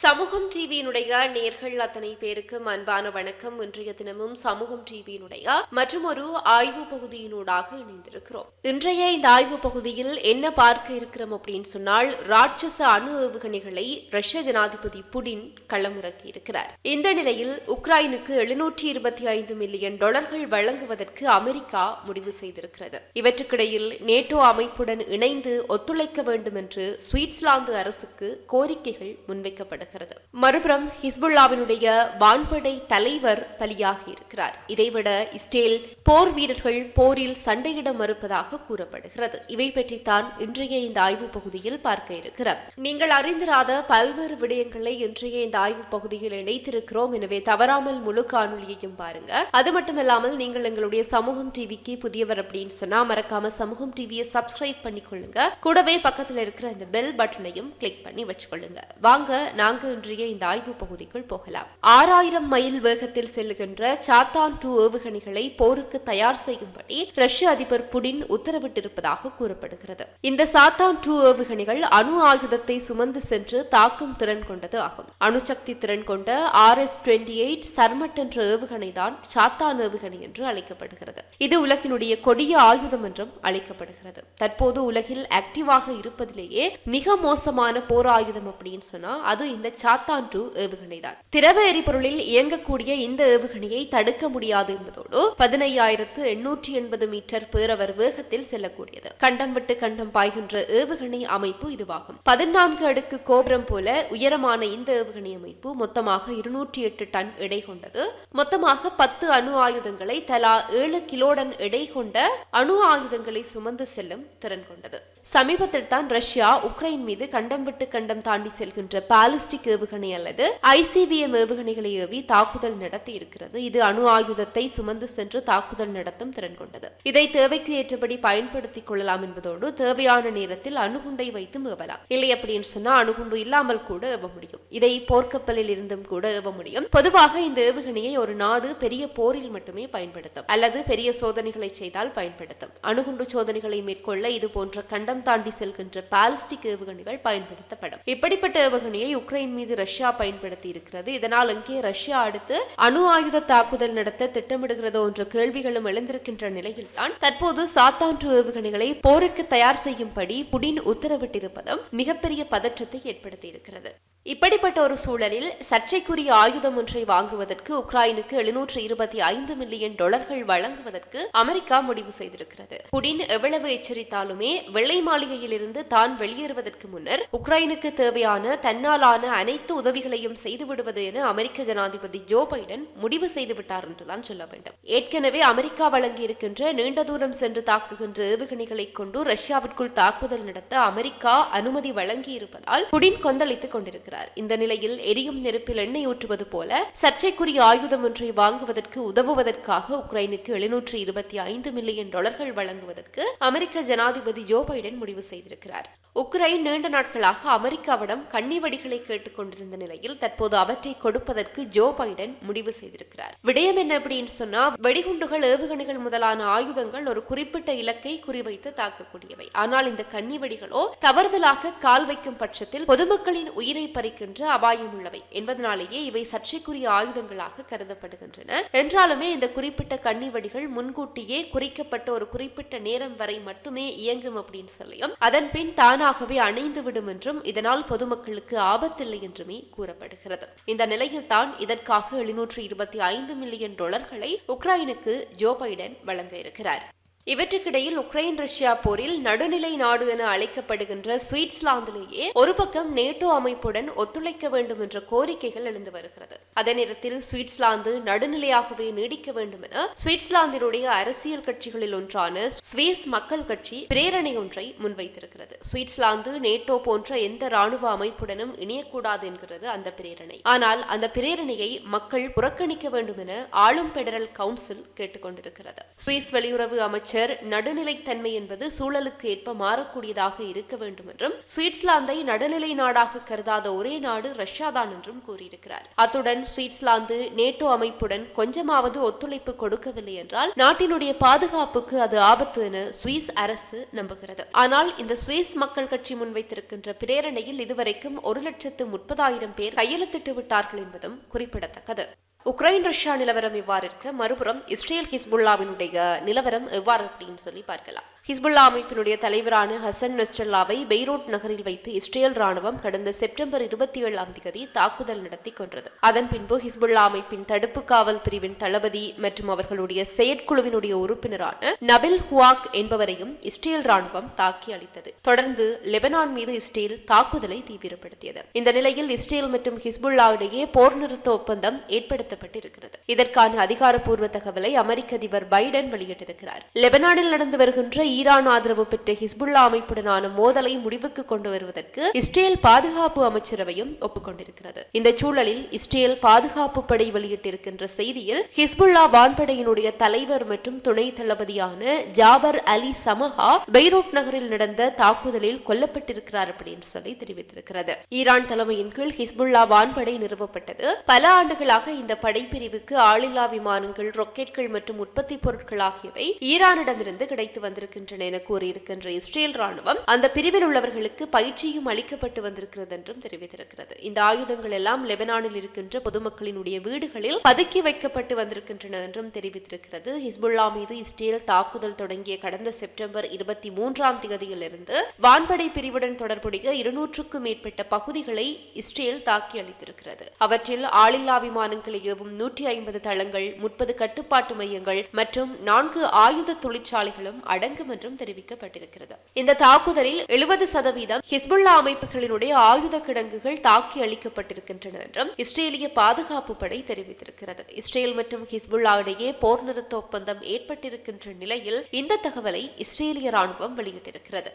சமூகம் டிவியினுடைய நேர்கள் அத்தனை பேருக்கும் அன்பான வணக்கம். இன்றைய தினமும் சமூகம் டிவியினுடைய மற்றும் ஒரு ஆய்வு பகுதியினூடாக இணைந்திருக்கிறோம். இன்றைய இந்த ஆய்வு பகுதியில் என்ன பார்க்க இருக்கிறோம் அப்படின்னு சொன்னால் ராட்சச அணு ஏவுகணைகளை ரஷ்ய ஜனாதிபதி புடின் களமிறக்கி இருக்கிறார். இந்த நிலையில் உக்ரைனுக்கு எழுநூற்றி இருபத்தி ஐந்து மில்லியன் டாலர்கள் வழங்குவதற்கு அமெரிக்கா முடிவு செய்திருக்கிறது. இவற்றுக்கிடையில் நேட்டோ அமைப்புடன் இணைந்து ஒத்துழைக்க வேண்டும் என்று சுவிட்சர்லாந்து அரசுக்கு கோரிக்கைகள் முன்வைக்கப்படும். கூறப்படுகிறது மறுபுறம் ஹிஸ்புல்லாவினுடைய வான்படை தலைவர் பலியாகி இருக்கிறார். இதைவிட இஸ்ரேல் போர் வீரர்கள் போரில் சண்டையிட மறுப்பதாக கூறப்படுகிறது. இவை பற்றித்தான் இன்றைய இந்த ஆய்வு பகுதியில் பார்க்க இருக்கிறோம். நீங்கள் அறிந்திராத பல்வேறு விடயங்களை இன்றைய இந்த ஆய்வு பகுதியில் இணைத்திருக்கிறோம். எனவே தவறாமல் முழு காணொலியையும் பாருங்க. அது மட்டுமல்லாமல் நீங்கள் எங்களுடைய சமூகம் டிவிக்கு புதியவர் அப்படின்னு சொன்னா மறக்காம சமூகம் டிவியை சப்ஸ்கிரைப் பண்ணிக்கொள்ளுங்க. கூடவே பக்கத்தில் இருக்கிற அந்த பெல் பட்டனையும் கிளிக் பண்ணி வச்சுக்கொள்ளுங்க. வாங்க நான் நான்கு இன்றைய இந்த ஆய்வு பகுதிக்குள் போகலாம். ஆறாயிரம் மைல் வேகத்தில் செல்லுகின்ற சாத்தான் டூ ஏவுகணைகளை போருக்கு தயார் செய்யும்படி ரஷ்ய அதிபர் புடின் உத்தரவிட்டிருப்பதாக கூறப்படுகிறது. இந்த சாத்தான் டூ ஏவுகணைகள் அணு ஆயுதத்தை சுமந்து சென்று தாக்கும் திறன் கொண்டது ஆகும். அணுசக்தி திறன் கொண்ட R S twenty eight Sarmat என்ற ஏவுகணை தான் சாத்தான் ஏவுகணை என்று அழைக்கப்படுகிறது. இது உலகினுடைய கொடிய ஆயுதம் என்றும் அழைக்கப்படுகிறது. தற்போது உலகில் ஆக்டிவாக இருப்பதிலேயே மிக மோசமான போர் ஆயுதம் அப்படின்னு சொன்னா அது இந்த சாத்தான் டூ ஏவுகணை தான் திரவ எரிபொருளில் இயங்கக்கூடிய இந்த ஏவுகணையை தடுக்க முடியாது என்பதோடு பதினையாயிரத்து எண்ணூற்றி எண்பது மீட்டர் பேரவர் வேகத்தில் செல்லக்கூடியது. கண்டம் விட்டு கண்டம் பாய்கின்ற ஏவுகணை அமைப்பு இதுவாகும். பதினான்கு அடுக்கு கோபுரம் போல உயரமான இந்த ஏவுகணை அமைப்பு மொத்தமாக இருநூற்றி எட்டு டன் எடை கொண்டது. மொத்தமாக பத்து அணு ஆயுதங்களை தலா ஏழு கிலோடன் எடை கொண்ட அணு ஆயுதங்களை சுமந்து செல்லும் திறன் கொண்டது. சமீபத்தில் தான் ரஷ்யா உக்ரைன் மீது கண்டம் விட்டு கண்டம் தாண்டி செல்கின்ற பாலிஸ்டிக் பாலிஸ்டிக் ஏவுகணை அல்லது ஐசிபிஎம் ஏவுகணைகளை ஏவி தாக்குதல் நடத்தி இருக்கிறது. இது அணு ஆயுதத்தை சுமந்து சென்று தாக்குதல் நடத்தும் திறன் கொண்டது. இதை தேவைக்கு ஏற்றபடி பயன்படுத்திக் கொள்ளலாம் என்பதோடு தேவையான நேரத்தில் அணுகுண்டை வைத்து ஏவலாம். இல்லை அப்படின்னு சொன்னா அணுகுண்டு இல்லாமல் கூட ஏவ முடியும். இதை போர்க்கப்பலில் இருந்தும் கூட ஏவ முடியும். பொதுவாக இந்த ஏவுகணையை ஒரு நாடு பெரிய போரில் மட்டுமே பயன்படுத்தும். அல்லது பெரிய சோதனைகளை செய்தால் பயன்படுத்தும். அணுகுண்டு சோதனைகளை மேற்கொள்ள இது போன்ற கண்டம் தாண்டி செல்கின்ற பாலிஸ்டிக் ஏவுகணைகள் பயன்படுத்தப்படும். இப்படிப்பட்ட ஏவுகணையை உக்ரைன் மீது ரஷ்யா பயன்படுத்தி இருக்கிறது இதனால் அங்கே ரஷ்யா அடுத்து அணு ஆயுத தாக்குதல் நடத்த திட்டமிடுகிறதோ என்ற கேள்விகளும் எழுந்திருக்கின்ற நிலையில் தான் தற்போது சாத்தான்று ஏவுகணைகளை போருக்கு தயார் செய்யும்படி புடின் உத்தரவிட்டிருப்பதும் மிகப்பெரிய பதற்றத்தை ஏற்படுத்தி இருக்கிறது இப்படிப்பட்ட ஒரு சூழலில் சர்ச்சைக்குரிய ஆயுதம் ஒன்றை வாங்குவதற்கு உக்ரைனுக்கு எழுநூற்று இருபத்தி ஐந்து மில்லியன் டாலர்கள் வழங்குவதற்கு அமெரிக்கா முடிவு செய்திருக்கிறது. புடின் எவ்வளவு எச்சரித்தாலுமே வெள்ளை மாளிகையில் இருந்து தான் வெளியேறுவதற்கு முன்னர் உக்ரைனுக்கு தேவையான தன்னாலான அனைத்து உதவிகளையும் செய்துவிடுவது என அமெரிக்க ஜனாதிபதி ஜோ பைடன் முடிவு செய்துவிட்டார் என்றுதான் சொல்ல வேண்டும். ஏற்கனவே அமெரிக்கா வழங்கி இருக்கின்ற நீண்ட தூரம் சென்று தாக்குகின்ற ஏவுகணைகளை கொண்டு ரஷ்யாவிற்குள் தாக்குதல் நடத்த அமெரிக்கா அனுமதி வழங்கி இருப்பதால் புடின் கொந்தளித்துக் கொண்டிருக்கிறார் இந்த நிலையில் எரியும் நெருப்பில் எண்ணெய் ஊற்றுவது போல சர்ச்சைக்குரிய ஆயுதம் ஒன்றை வாங்குவதற்கு உதவுவதற்காக உக்ரைனுக்கு எழுநூற்று இருபத்தி ஐந்து மில்லியன் டாலர்கள் வழங்குவதற்கு அமெரிக்க ஜனாதிபதி ஜோ பைடன் முடிவு செய்திருக்கிறார். உக்ரைன் நீண்ட நாட்களாக அமெரிக்காவிடம் கன்னிவடிகளை கேட்டுக் கொண்டிருந்த நிலையில் தற்போது அவற்றை கொடுப்பதற்கு ஜோ பைடன் முடிவு செய்திருக்கிறார். விடயம் என்ன அப்படின்னு சொன்னா வெடிகுண்டுகள் ஏவுகணைகள் முதலான ஆயுதங்கள் ஒரு குறிப்பிட்ட இலக்கை குறிவைத்து தாக்கக்கூடியவை. ஆனால் இந்த கன்னிவடிகளோ தவறுதலாக கால் வைக்கும் பட்சத்தில் பொதுமக்களின் உயிரை பறிக்கின்ற அபாயம் உள்ளவை. என்பதனாலேயே இவை சர்ச்சைக்குரிய ஆயுதங்களாக கருதப்படுகின்றன. என்றாலுமே இந்த குறிப்பிட்ட கண்ணி வடிகள் முன்கூட்டியே குறிக்கப்பட்ட ஒரு குறிப்பிட்ட நேரம் வரை மட்டுமே இயங்கும் அப்படின்னு சொல்லியும் அதன் பின் தானாகவே அணைந்துவிடும் என்றும் இதனால் பொதுமக்களுக்கு ஆபத்தில்லை என்றுமே கூறப்படுகிறது. இந்த நிலையில் தான் இதற்காக எழுநூற்று இருபத்தி ஐந்து மில்லியன் டாலர்களை உக்ரைனுக்கு ஜோ பைடன் வழங்க இருக்கிறார். இவற்றுக்கிடையில் உக்ரைன் ரஷ்யா போரில் நடுநிலை நாடு என அழைக்கப்படுகின்ற சுவிட்சர்லாந்திலேயே ஒரு பக்கம் நேட்டோ அமைப்புடன் ஒத்துழைக்க வேண்டும் என்ற கோரிக்கைகள் எழுந்து வருகிறது. அதே நேரத்தில் சுவிட்சர்லாந்து நடுநிலையாகவே நீடிக்க வேண்டும் என சுவிட்சர்லாந்தினுடைய அரசியல் கட்சிகளில் ஒன்றான சுவிஸ் மக்கள் கட்சி பிரேரணை ஒன்றை முன்வைத்திருக்கிறது. சுவிட்சர்லாந்து நேட்டோ போன்ற எந்த ராணுவ அமைப்புடனும் இணையக்கூடாது என்கிறது அந்த பிரேரணை. ஆனால் அந்த பிரேரணையை மக்கள் புறக்கணிக்க வேண்டும் என ஆளும் பெடரல் கவுன்சில் கேட்டுக்கொண்டிருக்கிறது. சுவிஸ் வெளியுறவு அமைச்சர் அமைச்சர் நடுநிலைத்தன்மை என்பது சூழலுக்கு ஏற்ப மாறக்கூடியதாக இருக்க வேண்டும் என்றும் சுவிட்சர்லாந்தை நடுநிலை நாடாக கருதாத ஒரே நாடு ரஷ்யா தான் என்றும் கூறியிருக்கிறார். அத்துடன் சுவிட்சர்லாந்து நேட்டோ அமைப்புடன் கொஞ்சமாவது ஒத்துழைப்பு கொடுக்கவில்லை என்றால் நாட்டினுடைய பாதுகாப்புக்கு அது ஆபத்து என சுவிஸ் அரசு நம்புகிறது. ஆனால் இந்த சுவிஸ் மக்கள் கட்சி முன்வைத்திருக்கின்ற பிரேரணையில் இதுவரைக்கும் ஒரு லட்சத்து முப்பதாயிரம் பேர் கையெழுத்திட்டு விட்டார்கள் என்பதும் குறிப்பிடத்தக்கது. உக்ரைன் ரஷ்யா நிலவரம் இவ்வாறு இருக்க மறுபுறம் இஸ்ரேல் ஹிஸ்புல்லாவினுடைய நிலவரம் எவ்வாறு அப்படின்னு சொல்லி பார்க்கலாம். ஹிஸ்புல்லா அமைப்பினுடைய தலைவரான ஹசன் நஸ்ரல்லாவை பெய்ரூட் நகரில் வைத்து இஸ்ரேல் ராணுவம் கடந்த செப்டம்பர் இருபத்தி ஏழாம் தேதி தாக்குதல் நடத்தி கொன்றது. அதன் பின்பு ஹிஸ்புல்லா அமைப்பின் தடுப்பு காவல் பிரிவின் தளபதி மற்றும் அவர்களுடைய செயற்குழுவினுடைய உறுப்பினரான நபில் ஹுவாக் என்பவரையும் இஸ்ரேல் ராணுவம் தாக்கி அளித்தது தொடர்ந்து லெபனான் மீது இஸ்ரேல் தாக்குதலை தீவிரப்படுத்தியது. இந்த நிலையில் இஸ்ரேல் மற்றும் ஹிஸ்புல்லா இடையே போர் நிறுத்த ஒப்பந்தம் ஏற்படுத்தப்பட்டிருக்கிறது. இதற்கான அதிகாரப்பூர்வ தகவலை அமெரிக்க அதிபர் பைடன் வெளியிட்டிருக்கிறார். லெபனானில் நடந்து வருகின்ற ஈரான் ஆதரவு பெற்ற ஹிஸ்புல்லா அமைப்புடனான மோதலை முடிவுக்கு கொண்டு வருவதற்கு இஸ்ரேல் பாதுகாப்பு அமைச்சரவையும் ஒப்புக்கொண்டிருக்கிறது. இந்த சூழலில் இஸ்ரேல் பாதுகாப்பு படை வெளியிட்டிருக்கின்ற செய்தியில் ஹிஸ்புல்லா வான்படையினுடைய தலைவர் மற்றும் துணை தளபதியான ஜாபர் அலி சமஹா பெய்ரூட் நகரில் நடந்த தாக்குதலில் கொல்லப்பட்டிருக்கிறார் அப்படின்னு சொல்லி தெரிவித்திருக்கிறது. ஈரான் தலைமையின் கீழ் ஹிஸ்புல்லா வான்படை நிறுவப்பட்டது. பல ஆண்டுகளாக இந்த படைப்பிரிவுக்கு ஆளில்லா விமானங்கள் ராக்கெட்கள் மற்றும் உற்பத்தி பொருட்கள் ஆகியவை ஈரானிடமிருந்து கிடைத்து வந்திருக்கின்றன. என கூறியிருக்கின்ற இஸ்ரேல் ராணுவம் அந்த பிரிவில் உள்ளவர்களுக்கு பயிற்சியும் அளிக்கப்பட்டு வந்திருக்கிறது என்றும் தெரிவித்திருக்கிறது. இந்த ஆயுதங்கள் எல்லாம் லெபனானில் இருக்கின்ற பொதுமக்களினுடைய வீடுகளில் பதுக்கி வைக்கப்பட்டு வந்திருக்கின்றன என்றும் தெரிவித்திருக்கிறது. ஹிஸ்புல்லா மீது இஸ்ரேல் தாக்குதல் தொடங்கிய கடந்த செப்டம்பர் இருபத்தி மூன்றாம் தேதியிலிருந்து வான்படை பிரிவுடன் தொடர்புடைய இருநூற்றுக்கும் மேற்பட்ட பகுதிகளை இஸ்ரேல் தாக்கி அளித்திருக்கிறது. அவற்றில் ஆளில்லா விமானங்கள் ஏவும் நூற்றி ஐம்பது தளங்கள் முப்பது கட்டுப்பாட்டு மையங்கள் மற்றும் நான்கு ஆயுத தொழிற்சாலைகளும் அடங்கும் என்றும் தெரிவிக்கப்பட்டிருக்கிறது. இந்த தாக்குதலில் எழுபது சதவீதம் ஹிஸ்புல்லா அமைப்புகளினுடைய ஆயுத கிடங்குகள் தாக்கி அளிக்கப்பட்டிருக்கின்றன என்றும் இஸ்ரேலிய பாதுகாப்பு படை தெரிவித்திருக்கிறது. இஸ்ரேல் மற்றும் ஹிஸ்புல்லா இடையே போர் நிறுத்த ஒப்பந்தம் ஏற்பட்டிருக்கின்ற நிலையில் இந்த தகவலை இஸ்ரேலிய ராணுவம் வெளியிட்டிருக்கிறது.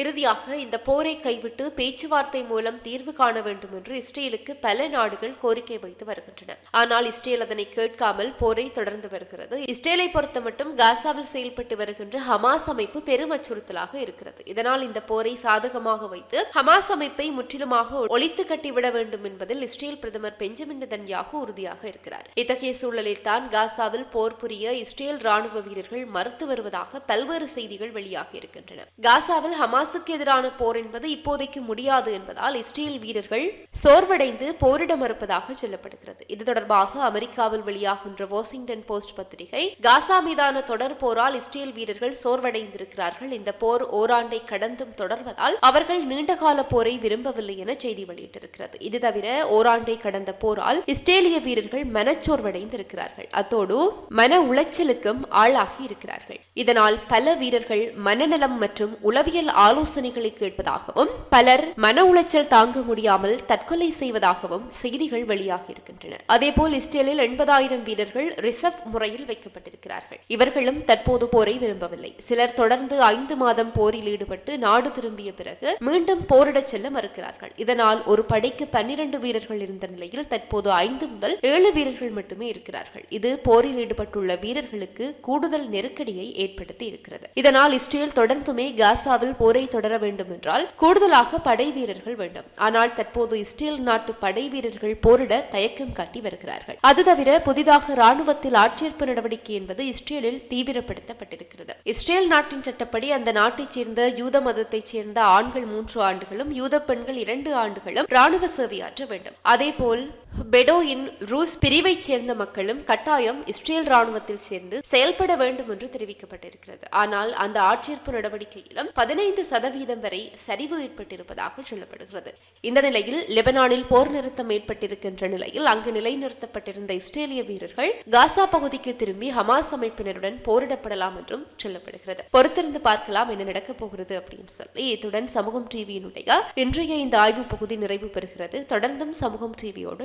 இறுதியாக இந்த போரை கைவிட்டு பேச்சுவார்த்தை மூலம் தீர்வு காண வேண்டும் என்று இஸ்ரேலுக்கு பல நாடுகள் கோரிக்கை வைத்து வருகின்றன. ஆனால் இஸ்ரேல் அதனை கேட்காமல் போரை தொடர்ந்து வருகிறது. இஸ்ரேலை பொறுத்த மட்டும் காசாவில் செயல்பட்டு வருகின்ற ஹமாஸ் அமைப்பு பெரும் அச்சுறுத்தலாக இருக்கிறது. இதனால் இந்த போரை சாதகமாக வைத்து ஹமாஸ் அமைப்பை முற்றிலுமாக ஒழித்து கட்டிவிட வேண்டும் என்பதில் இஸ்ரேல் பிரதமர் பெஞ்சமின் நெதன்யாகு உறுதியாக இருக்கிறார். இத்தகைய சூழலில் தான் காசாவில் போர் புரிய இஸ்ரேல் ராணுவ வீரர்கள் மறுத்து வருவதாக பல்வேறு செய்திகள் வெளியாகி இருக்கின்றன. காசாவில் ஹமாஸ் ஹமாஸுக்கு எதிரான போர் என்பது இப்போதைக்கு முடியாது என்பதால் இஸ்ரேல் வீரர்கள் சோர்வடைந்து போரிட மறுப்பதாக சொல்லப்படுகிறது. இது தொடர்பாக அமெரிக்காவில் வெளியாகின்ற வாஷிங்டன் போஸ்ட் பத்திரிகை காசா மீதான தொடர் போரால் இஸ்ரேல் வீரர்கள் சோர்வடைந்திருக்கிறார்கள். இந்த போர் ஓராண்டை கடந்தும் தொடர்வதால் அவர்கள் நீண்டகால போரை விரும்பவில்லை என செய்தி வெளியிட்டிருக்கிறது. இது தவிர ஓராண்டை கடந்த போரால் இஸ்ரேலிய வீரர்கள் மனச்சோர்வடைந்திருக்கிறார்கள். அத்தோடு மன உளைச்சலுக்கும் ஆளாகி இருக்கிறார்கள். இதனால் பல வீரர்கள் மனநலம் மற்றும் உளவியல் ஆலோசனைகளை கேட்பதாகவும் பலர் மன உளைச்சல் தாங்க முடியாமல் தற்கொலை செய்வதாகவும் செய்திகள் வெளியாகி இருக்கின்றன. அதேபோல் இஸ்ரேலில் எண்பதாயிரம் வீரர்கள் ரிசர்வ் முறையில் வைக்கப்பட்டிருக்கிறார்கள். இவர்களும் தற்போது போரை விரும்பவில்லை. சிலர் தொடர்ந்து ஐந்து மாதம் போரில் ஈடுபட்டு நாடு திரும்பிய பிறகு மீண்டும் போரிடச் செல்ல மறுக்கிறார்கள். இதனால் ஒரு படைக்கு பன்னிரண்டு வீரர்கள் இருந்த நிலையில் தற்போது ஐந்து முதல் ஏழு வீரர்கள் மட்டுமே இருக்கிறார்கள். இது போரில் ஈடுபட்டுள்ள வீரர்களுக்கு கூடுதல் நெருக்கடியை ஏற்படுத்தி இருக்கிறது. இதனால் இஸ்ரேல் தொடர்ந்துமே காசாவில் போரை போரை தொடர வேண்டும் என்றால் கூடுதலாக படை வீரர்கள் வேண்டும். ஆனால் தற்போது இஸ்ரேல் நாட்டு படை வீரர்கள் போரிட தயக்கம் காட்டி வருகிறார்கள். அது தவிர புதிதாக ராணுவத்தில் ஆட்சேர்ப்பு நடவடிக்கை என்பது இஸ்ரேலில் தீவிரப்படுத்தப்பட்டிருக்கிறது. இஸ்ரேல் நாட்டின் சட்டப்படி அந்த நாட்டைச் சேர்ந்த யூத மதத்தைச் சேர்ந்த ஆண்கள் மூன்று ஆண்டுகளும் யூத பெண்கள் இரண்டு ஆண்டுகளும் ராணுவ சேவையாற்ற வேண்டும். அதேபோல் பெடோயின் ரூஸ் பிரிவைச் சேர்ந்த மக்களும் கட்டாயம் இஸ்ரேல் ராணுவத்தில் சேர்ந்து செயல்பட வேண்டும் என்று தெரிவிக்கப்பட்டிருக்கிறது. ஆனால் அந்த ஆட்சேர்ப்பு நடவடிக்கையிலும் பதினைந்து சதவீதம் வரை சரிவு ஏற்பட்டிருப்பதாக சொல்லப்படுகிறது. இந்த நிலையில் லெபனானில் போர் நிறுத்தம் ஏற்பட்டிருக்கின்ற நிலையில் அங்கு நிலைநிறுத்தப்பட்டிருந்த இஸ்ரேலிய வீரர்கள் காசா பகுதிக்கு திரும்பி ஹமாஸ் அமைப்பினருடன் போரிடப்படலாம் என்றும் சொல்லப்படுகிறது. பொறுத்திருந்து பார்க்கலாம் என்ன நடக்கப் போகிறது அப்படின்னு சொல்லி இத்துடன் சமூகம் டிவியினுடைய இன்றைய இந்த ஆய்வு பகுதி நிறைவு பெறுகிறது. தொடர்ந்தும் சமூகம் டிவியோடு